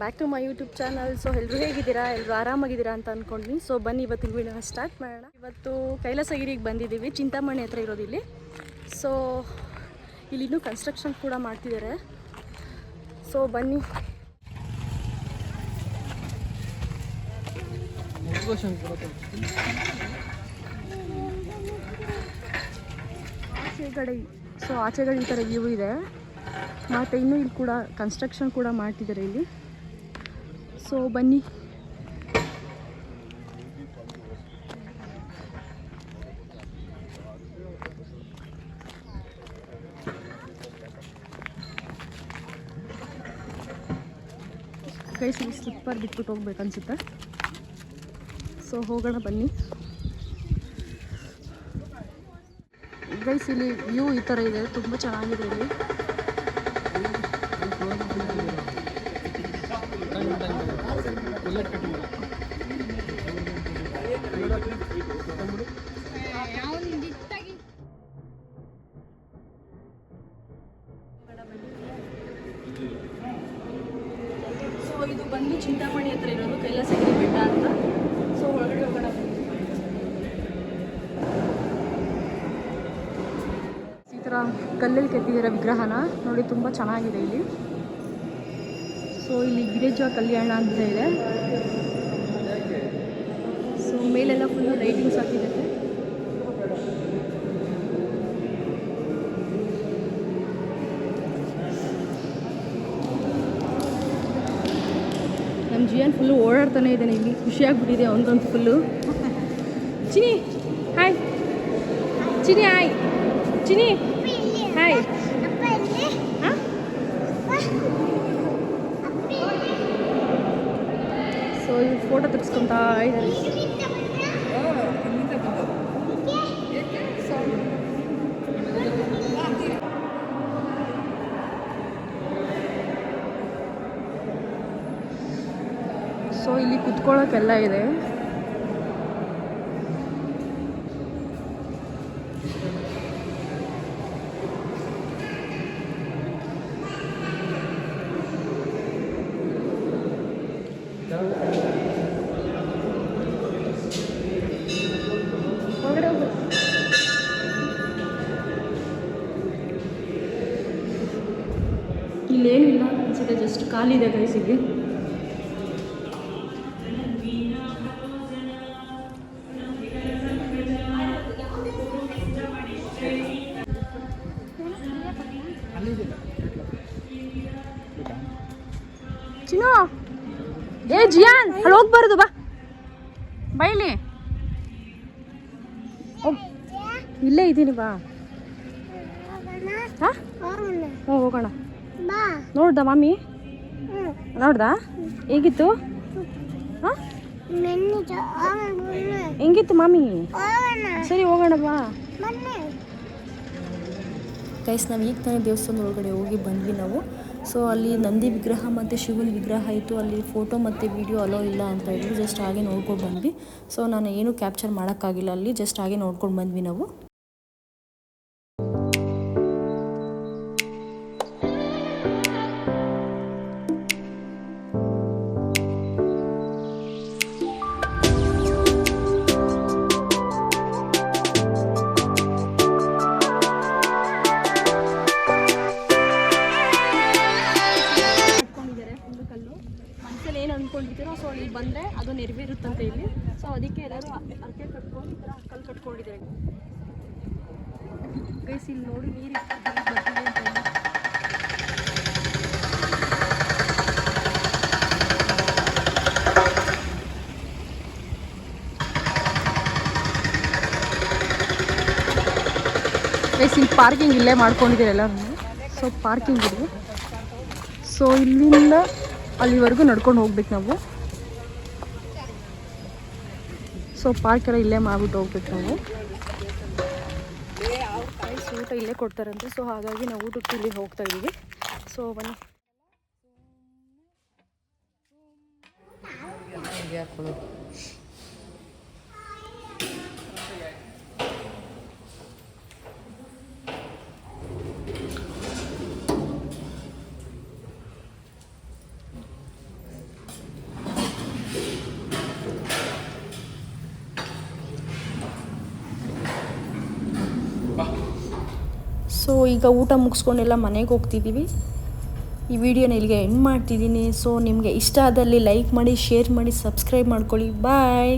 Back to my YouTube channel so ಎಲ್ಲರೂ ಹೇಗಿದ್ದೀರಾ? ಎಲ್ಲರೂ ಆರಾಮಾಗಿದ್ದೀರಾ ಅಂತ ಅಂದ್ಕೊಂಡ್ವಿ ಸೊ ಬನ್ನಿ ಇವತ್ತಿನ ವಿಡಿಯೋನ ಸ್ಟಾರ್ಟ್ ಮಾಡೋಣ. ಇವತ್ತು ಕೈಲಾಸಗಿರಿಗೆ ಬಂದಿದ್ದೀವಿ. ಚಿಂತಾಮಣಿ ಹತ್ರ ಇರೋದು ಇಲ್ಲಿ ಸೊ ಇಲ್ಲಿ ಇನ್ನೂ ಕನ್ಸ್ಟ್ರಕ್ಷನ್ ಕೂಡ ಮಾಡ್ತಿದ್ದಾರೆ. ಸೊ ಬನ್ನಿ. ಆಚೆಗಡೆ ಸೊ ಆಚೆಗಡೆ ಈ ಥರ ವ್ಯೂ ಇದೆ. ಮತ್ತು ಇನ್ನೂ ಇಲ್ಲಿ ಕೂಡ ಕನ್ಸ್ಟ್ರಕ್ಷನ್ ಕೂಡ ಮಾಡ್ತಿದ್ದಾರೆ ಇಲ್ಲಿ. ಸೊ ಬನ್ನಿ. ಕೈ ಸಿಗಿ ಸ್ಲಿಪ್ಪರ್ ಬಿಟ್ಬಿಟ್ಟು ಹೋಗ್ಬೇಕು ಅನ್ಸುತ್ತೆ. ಸೊ ಹೋಗೋಣ, ಬನ್ನಿ. ಗೈಸ್ ಇಲ್ಲಿ ವ್ಯೂ ಈ ಥರ ಇದೆ. ತುಂಬ ಚೆನ್ನಾಗಿದೆ ಇಲ್ಲಿ. ಸೊ ಇದು ಬಂದು ಚಿಂತಾಮಣಿ ಹತ್ರ ಇರೋದು, ಕೈಲಾಸಗಿರಿ ಬೆಟ್ಟ ಅಂತ ಸೊ ಒಳಗಡೆ ಹೋಗೋಣ. ಈ ಥರ ಕಲ್ಲಲ್ಲಿ ಕೆತ್ತಿದಿರೋ ವಿಗ್ರಹನ ನೋಡಿ ತುಂಬಾ ಚೆನ್ನಾಗಿದೆ ಇಲ್ಲಿ ಸೊ ಇಲ್ಲಿ ಗಿರಿಜಾ ಕಲ್ಯಾಣ ಅಂತ ಇದೆ. ಸೊ ಮೇಲೆಲ್ಲ ಫುಲ್ಲು ಲೈಟಿಂಗ್ಸ್ ಹಾಕಿದ್ದಾರೆ. ನಮ್ಮ ಜಿಯನ್ ಫುಲ್ಲು ಓಡಾಡ್ತಾನೆ ಇದ್ದಾನೆ ಇಲ್ಲಿ. ಖುಷಿಯಾಗ್ಬಿಟ್ಟಿದೆ ಅವನಿಗೊಂದು full Chini hi Chini hi Chini hi ಹಾಂ ಸೊ ಇವ್ರು ಫೋಟೋ ತೆಗೆಸ್ಕೊತಾ ಇದ್ದಾರೆ. ಸೊ ಇಲ್ಲಿ ಕುತ್ಕೊಳ್ಳೋಕೆಲ್ಲ ಇದೆ. ಇಲ್ಲೇನು ಇಲ್ಲ ಅನ್ಸುತ್ತೆ ಜಸ್ಟ್ ಖಾಲಿ ಇದೆ ಚಿನ್ನು! ಏ ಜಿಯಾನ್ ಅಲ್ಲಿ ಹೋಗ್ಬಾರ್ದು ಬಾ. ಬೈಲಿ ಇಲ್ಲೇ. ಇದ್ದೀನಿ ಬಾ. ಹಾ? ಹೋಗೋಣ. ನೋಡ್ದ ಮಮ್ಮಿ ನೋಡ್ದ? ಹೇಗಿತ್ತು? ಹಾಂ? ಹೆಂಗಿತ್ತು ಮಾಮಿ? ಸರಿ ಹೋಗೋಣ ಬಾ. ಗೈಸ್ ನಾವು ಈಗ ತಾನೇ ದೇವಸ್ಥಾನದ ಒಳಗಡೆ ಹೋಗಿ ಬಂದ್ವಿ ನಾವು. ಸೊ ಅಲ್ಲಿ ನಂದಿ ವಿಗ್ರಹ ಮತ್ತು ಶಿವನ ವಿಗ್ರಹ ಇತ್ತು. ಅಲ್ಲಿ ಫೋಟೋ ಮತ್ತು ವಿಡಿಯೋ ಅಲೋ ಇಲ್ಲ ಅಂತ ಹೇಳಿದ್ರು. ಜಸ್ಟ್ ಹಾಗೆ ನೋಡ್ಕೊಂಡು ಬಂದ್ವಿ. ಸೊ ನಾನು ಏನೂ ಕ್ಯಾಪ್ಚರ್ ಮಾಡೋಕ್ಕಾಗಿಲ್ಲ ಅಲ್ಲಿ. ಜಸ್ಟ್ ಹಾಗೆ ನೋಡ್ಕೊಂಡು ಬಂದ್ವಿ ನಾವು. ಏನು ಸೊ ಇಲ್ಲಿ ಬಂದರೆ ಅದು ನೆರವೇರುತ್ತಂತೆ ಇಲ್ಲಿ. ಸೊ ಅದಕ್ಕೆ ಎಲ್ಲರೂ ಅರ್ಕೆ ಕಟ್ಕೊಂಡು ಈ ಥರ ಕಲ್ಲು ಕಟ್ಕೊಂಡಿದ್ದಾರೆ. ಗೈಸ್ ಇಲ್ಲಿ ನೋಡಿ ನೀರು ಇಲ್ಲಿ ಪಾರ್ಕಿಂಗ್ ಇಲ್ಲೇ ಮಾಡ್ಕೊಂಡಿದ್ದೀರಿ ಎಲ್ಲರೂ. ಸೊ ಪಾರ್ಕಿಂಗ್ ಇದೆ. ಸೊ ಇಲ್ಲಿಂದ ಅಲ್ಲಿವರೆಗೂ ನಡ್ಕೊಂಡು ಹೋಗ್ಬೇಕು ನಾವು. ಸೊ ಪಾರ್ಕ್ ಎಲ್ಲ ಇಲ್ಲೇ ಮಾಡ್ಬಿಟ್ಟು ಹೋಗ್ಬೇಕು ನಾವು. ಊಟ ಇಲ್ಲೇ ಕೊಡ್ತಾರಂತೆ. ಸೊ ಹಾಗಾಗಿ ನಾವು ಊಟಕ್ಕೆ ಇಲ್ಲಿ ಹೋಗ್ತಾ ಇದ್ದೀವಿ. ಸೊ ಬನ್ನಿ. ಸೊ ಈಗ ಊಟ ಮುಗಿಸ್ಕೊಂಡೆಲ್ಲ ಮನೆಗೆ ಹೋಗ್ತಿದ್ದೀವಿ ಈ ವಿಡಿಯೋನ ಇಲ್ಲಿಗೆ ಎಂಡ್ ಮಾಡ್ತಿದ್ದೀನಿ ಸೊ ನಿಮಗೆ ಇಷ್ಟ ಆದಲ್ಲಿ ಲೈಕ್ ಮಾಡಿ ಶೇರ್ ಮಾಡಿ ಸಬ್ಸ್ಕ್ರೈಬ್ ಮಾಡ್ಕೊಳ್ಳಿ. ಬಾಯ್